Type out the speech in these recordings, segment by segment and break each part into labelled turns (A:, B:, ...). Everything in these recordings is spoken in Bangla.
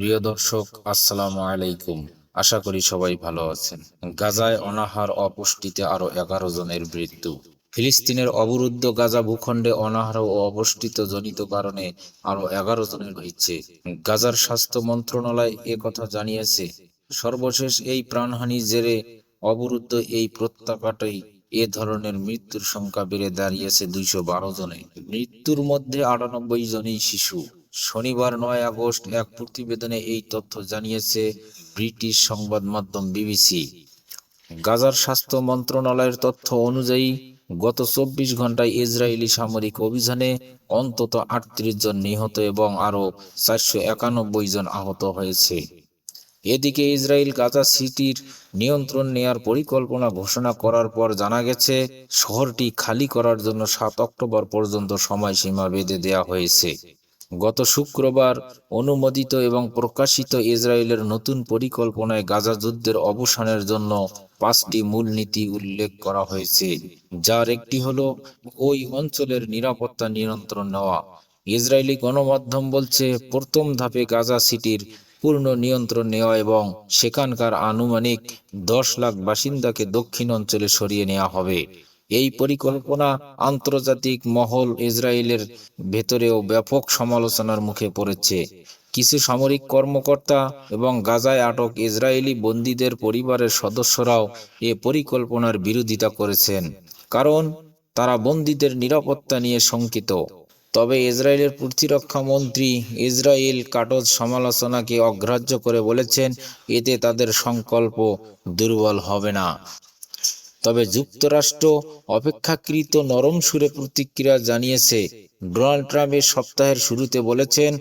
A: প্রিয় দর্শক, আসসালামু আলাইকুম। আশা করি সবাই ভালো আছেন। গাজায় অনাহার অপুষ্টিতে আরও এগারো জনের মৃত্যু। ফিলিস্তিনের অবরুদ্ধ গাজা ভূখণ্ডে অনাহার ও অপুষ্টিত জনিত কারণে আরও এগারো জনের হয়েছে। গাজার স্বাস্থ্য মন্ত্রণালয় এ কথা জানিয়েছে, সর্বশেষ এই প্রাণহানির জেরে অবরুদ্ধ এই প্রত্যাঘাতেই এ ধরনের মৃত্যুর সংখ্যা বেড়ে দাঁড়িয়েছে দুইশো বারো জনে। মৃত্যুর মধ্যে আটানব্বই জনই শিশু। শনিবার নয় আগস্ট এক প্রতিবেদনে এই তথ্য জানিয়েছে ব্রিটিশ সংবাদ মাধ্যম বিবিসি। গাজার স্বাস্থ্য মন্ত্রণালয়ের তথ্য অনুযায়ী, গত চব্বিশ ঘন্টায় ইসরায়েলি সামরিক অভিযানে অন্তত আটত্রিশ জন নিহত এবং আরও চারশো একানব্বই জন আহত হয়েছে। এদিকে ইসরায়েল গাজা সিটির নিয়ন্ত্রণ নেয়ার পরিকল্পনা ঘোষণা করার পর জানা গেছে, শহরটি খালি করার জন্য সাত অক্টোবর পর্যন্ত সময়সীমা বেঁধে দেওয়া হয়েছে। গত শুক্রবার অনুমোদিত এবং প্রকাশিত ইসরায়েলের নতুন পরিকল্পনায় গাজা যুদ্ধের অবসানের জন্য পাঁচটি মূলনীতি উল্লেখ করা হয়েছে, যার একটি হলো ওই অঞ্চলের নিরাপত্তা নিয়ন্ত্রণ নেওয়া। ইসরায়েলি গণমাধ্যম বলছে, প্রথম ধাপে গাজা সিটির পূর্ণ নিয়ন্ত্রণ নেওয়া এবং সেখানকার আনুমানিক দশ লাখ বাসিন্দাকে দক্ষিণ অঞ্চলে সরিয়ে নেওয়া হবে। এই পরিকল্পনা আন্তর্জাতিক মহল ইসরায়েলের ভেতরেও ব্যাপক সমালোচনার মুখে পড়েছে। কিছু সামরিক কর্মকর্তা এবং গাজায় আটক ইসরায়েলি বন্দীদের পরিবারের সদস্যরাও এ পরিকল্পনার বিরোধিতা করেছেন, কারণ তারা বন্দীদের নিরাপত্তা নিয়ে শঙ্কিত। তবে ইসরায়েলের প্রতিরক্ষা মন্ত্রী ইসরায়েল কাটজ সমালোচনাকে অগ্রাহ্য করে বলেছেন, এতে তাদের সংকল্প দুর্বল হবে না। তবে যুক্তরাষ্ট্র অপেক্ষাকৃত নরম সুরে প্রতিক্রিয়া জানিয়েছে। ডোনাল্ড ট্রাম্প এ সপ্তাহের শুরুতে বলেছেন,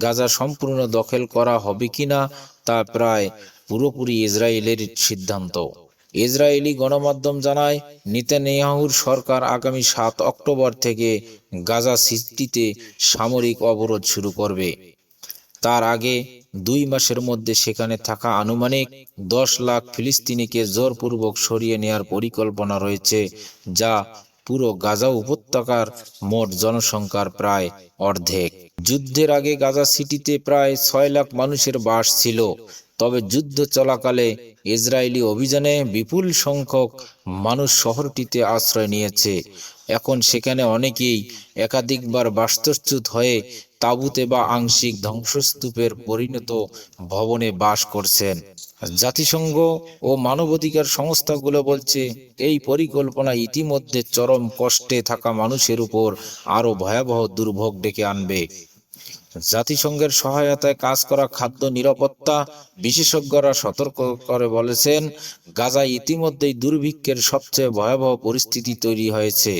A: গাজা সম্পূর্ণ দখল করা হবে কিনা তা প্রায় পুরোপুরি ইসরায়েলের সিদ্ধান্ত। ইসরায়েলি গণমাধ্যম জানায়, নেতানিয়াহুর সরকার আগামী সাত অক্টোবর থেকে গাজা সিটিতে সামরিক অবরোধ শুরু করবে। তার আগে দুই মাসের মধ্যে সেখানে থাকা আনুমানিক দশ লাখ ফিলিস্তিনিকে জোরপূর্বক সরিয়ে নেয়ার পরিকল্পনা রয়েছে, যা পুরো গাজা উপত্যকার মোট জনসংখ্যার প্রায় অর্ধেক। যুদ্ধের আগে গাজা সিটিতে প্রায় ছয় লাখ মানুষের বাস ছিল, তবে যুদ্ধ চলাকালে ইসরায়েলি অভিযানে বিপুল সংখ্যক মানুষ শহরটিতে আশ্রয় নিয়েছে। এখন সেখানে অনেকেই একাধিকবার বাস্তুচ্যুত হয়ে তাঁবুতে বা আংশিক ধ্বংসস্তূপের পরিণত ভবনে বাস করছেন। জাতিসংঘ ও মানবাধিকার সংস্থাগুলো বলছে, এই পরিকল্পনা ইতিমধ্যে চরম কষ্টে থাকা মানুষের উপর আরও ভয়াবহ দুর্ভোগ ডেকে আনবে। জাতিসংঘের সহায়তায় কাজ করা খাদ্য নিরাপত্তা বিশেষজ্ঞরা সতর্ক করে বলেছেন, গাজায় ইতিমধ্যেই দুর্ভিক্ষের সবচেয়ে ভয়াবহ পরিস্থিতি তৈরি হয়েছে।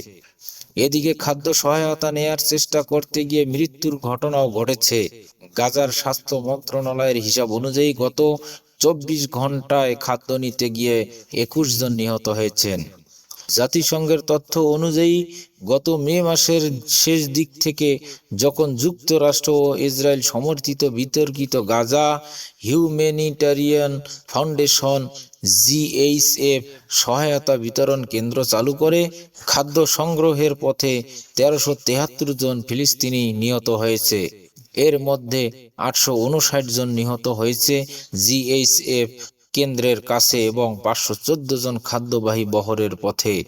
A: এদিকে খাদ্য সহায়তা নেয়ার চেষ্টা করতে গিয়ে মৃত্যুর ঘটনাও ঘটেছে। গাজার স্বাস্থ্য মন্ত্রণালয়ের হিসাব অনুযায়ী গত চব্বিশ ঘন্টায় খাদ্য নিতে গিয়ে একুশ জন নিহত হয়েছেন। জাতিসংঘের তথ্য অনুযায়ী, গত মে মাসের শেষ দিক থেকে যখন যুক্তরাষ্ট্র ও ইসরায়েল সমর্থিত বিতর্কিত গাজা হিউম্যানিটারিয়ান ফাউন্ডেশন জিএইচএফ সহায়তা বিতরণ কেন্দ্র চালু করে, খাদ্য সংগ্রহের পথে তেরোশো তেহাত্তর জন ফিলিস্তিনি নিহত হয়েছে। এর মধ্যে আটশো উনষাট জন নিহত হয়েছে জিএইচএফ কেন্দ্রের কাছে এবং পাঁচশো চোদ্দ জন খাদ্যবাহী বহরের পথে।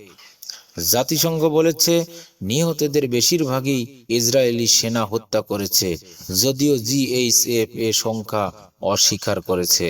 A: জাতিসংঘ বলেছে, নিহতদের বেশিরভাগই ইসরায়েলি সেনা হত্যা করেছে, যদিও জিএইচএফ এ সংখ্যা অস্বীকার করেছে।